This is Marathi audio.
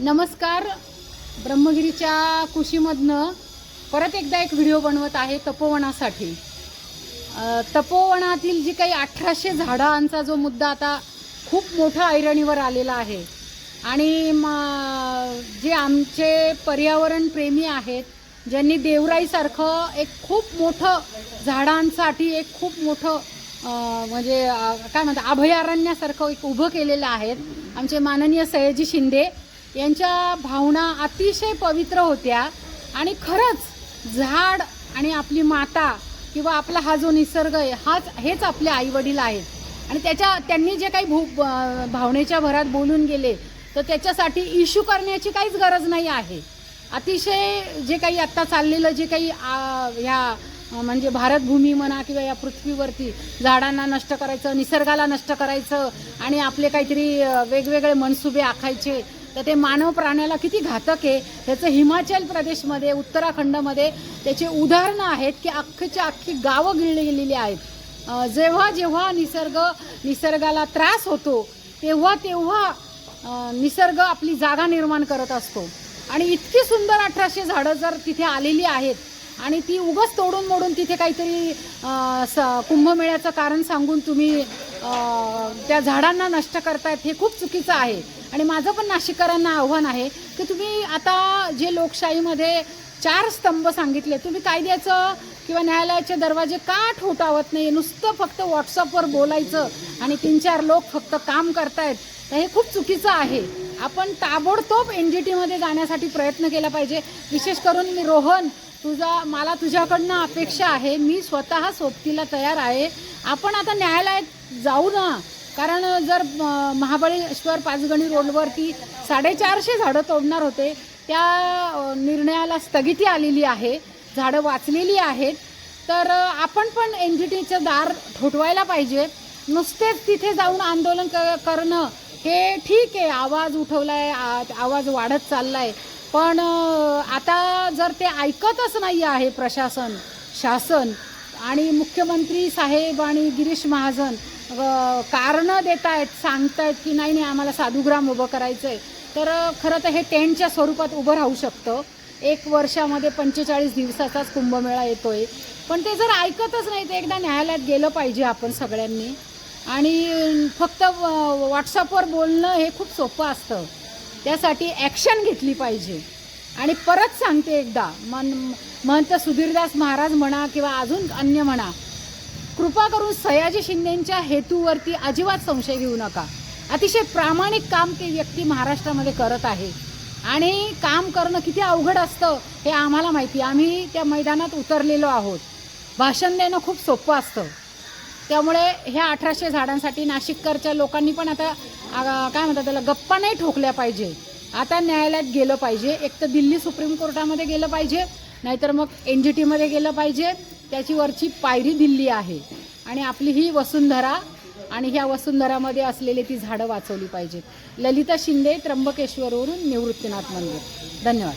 नमस्कार. ब्रह्मगिरीच्या कुशीमधनं परत एकदा एक व्हिडिओ बनवत आहे तपोवनासाठी. तपोवनातील जी काही अठराशे झाडांचा जो मुद्दा आता खूप मोठा ऐरणीवर आलेला आहे आणि म- जे आमचे पर्यावरण प्रेमी आहेत ज्यांनी देवराईसारखं एक खूप मोठं झाडांसाठी एक खूप मोठं म्हणजे काय म्हणतात अभयारण्यासारखं एक उभं केलेलं आहेत आमचे माननीय सयाजी शिंदे. यांच्या भावना अतिशय पवित्र होत्या. आणि खरंच झाड आणि आपली माता किंवा आपला हा जो निसर्ग आहे हाच हेच आपले आईवडील आहेत. आणि त्याच्या त्यांनी जे काही भू भावनेच्या भरात बोलून गेले तर त्याच्यासाठी इश्यू करण्याची काहीच गरज नाही आहे. अतिशय जे काही आत्ता चाललेलं जे काही ह्या म्हणजे भारतभूमी म्हणा किंवा या पृथ्वीवरती झाडांना नष्ट करायचं निसर्गाला नष्ट करायचं आणि आपले काहीतरी वेगवेगळे मनसुबे आखायचे तर ते मानव प्राण्याला किती घातक आहे त्याचं हिमाचल प्रदेशमध्ये उत्तराखंडमध्ये त्याचे उदाहरणं आहेत की अख्खीच्या अख्खी गावं गिळली गेलेली आहेत जेव्हा जेव्हा निसर्ग निसर्गाला त्रास होतो तेव्हा तेव्हा निसर्ग आपली जागा निर्माण करत असतो. आणि इतकी सुंदर अठराशे झाडं जर तिथे आलेली आहेत आणि ती उगस तोडून मोडून तिथे काहीतरी स कुंभमेळ्याचं कारण सांगून तुम्ही त्या झाडांना नष्ट करतायत हे खूप चुकीचं आहे. आणि माझं पण नाशिककरांना आव्हान आहे की तुम्ही आता जे लोकशाहीमध्ये चार स्तंभ सांगितले तुम्ही कायद्याचं किंवा न्यायालयाचे दरवाजे का ठोठावत नाही नुसतं फक्त व्हॉट्सअपवर बोलायचं आणि तीन चार लोक फक्त काम करतायत तर हे खूप चुकीचं आहे. आपण ताबडतोब एन जी टीमध्ये जाण्यासाठी प्रयत्न केला पाहिजे. विशेष करून मी रोहन तुझा मला तुझ्याकडनं अपेक्षा आहे. मी स्वतः सोबतीला तयार आहे. आपण आता न्यायालयात जाऊ ना. कारण जर महाबळेश्वर पाचगणी रोडवरती साडेचारशे झाडं तोडणार होते त्या निर्णयाला स्थगिती आलेली आहे झाडं वाचलेली आहेत तर आपण पण एन जी टीचं दार ठोठवायला पाहिजे. नुसतेच तिथे जाऊन आंदोलन क करणं हे ठीक आहे आवाज उठवला आ- आवाज वाढत चालला आहे पण आता जर ते ऐकतच नाही आहे प्रशासन शासन आणि मुख्यमंत्री साहेब आणि गिरीश महाजन कारणं देत आहेत सांगतायत की नाही नाही आम्हाला साधुग्राम उभं करायचं आहे तर खरं तर हे टेंटच्या स्वरूपात उभं राहू शकतं. एक वर्षामध्ये पंचेचाळीस दिवसाचाच कुंभमेळा येतो आहे पण ते जर ऐकतच नाही ते एकदा न्यायालयात गेलं पाहिजे आपण सगळ्यांनी. आणि फक्त व्हॉट्सअपवर बोलणं हे खूप सोपं असतं. त्यासाठी ॲक्शन घेतली पाहिजे. आणि परत सांगते एकदा मन महंत सुधीरदास महाराज म्हणा किंवा अजून अन्य म्हणा कृपा करून सयाजी शिंदेच्या हेतूवरती अजिबात संशय घेऊ नका. अतिशय प्रामाणिक काम ते व्यक्ती महाराष्ट्रामध्ये करत आहे. आणि काम करणं किती अवघड असतं हे आम्हाला माहिती. आम्ही त्या मैदानात उतरलेलो आहोत. भाषण देणं खूप सोपं असतं. त्यामुळे ह्या अठराशे झाडांसाठी नाशिककरच्या लोकांनी पण आता काय म्हणतात त्याला गप्पा नाही ठोकल्या पाहिजे. आता न्यायालयात गेलं पाहिजे. एक तर दिल्ली सुप्रीम कोर्टामध्ये गेलं पाहिजे. नाहीतर मग एन जी टीमध्ये गेलं पाहिजे त्याची वरची पायरी दिल्ली आहे. आणि आपली ही वसुंधरा आणि ह्या वसुंधरामध्ये असलेली ती झाडं वाचवली पाहिजेत. ललिता शिंदे त्र्यंबकेश्वरवरून निवृत्तीनाथ मंदिर. धन्यवाद.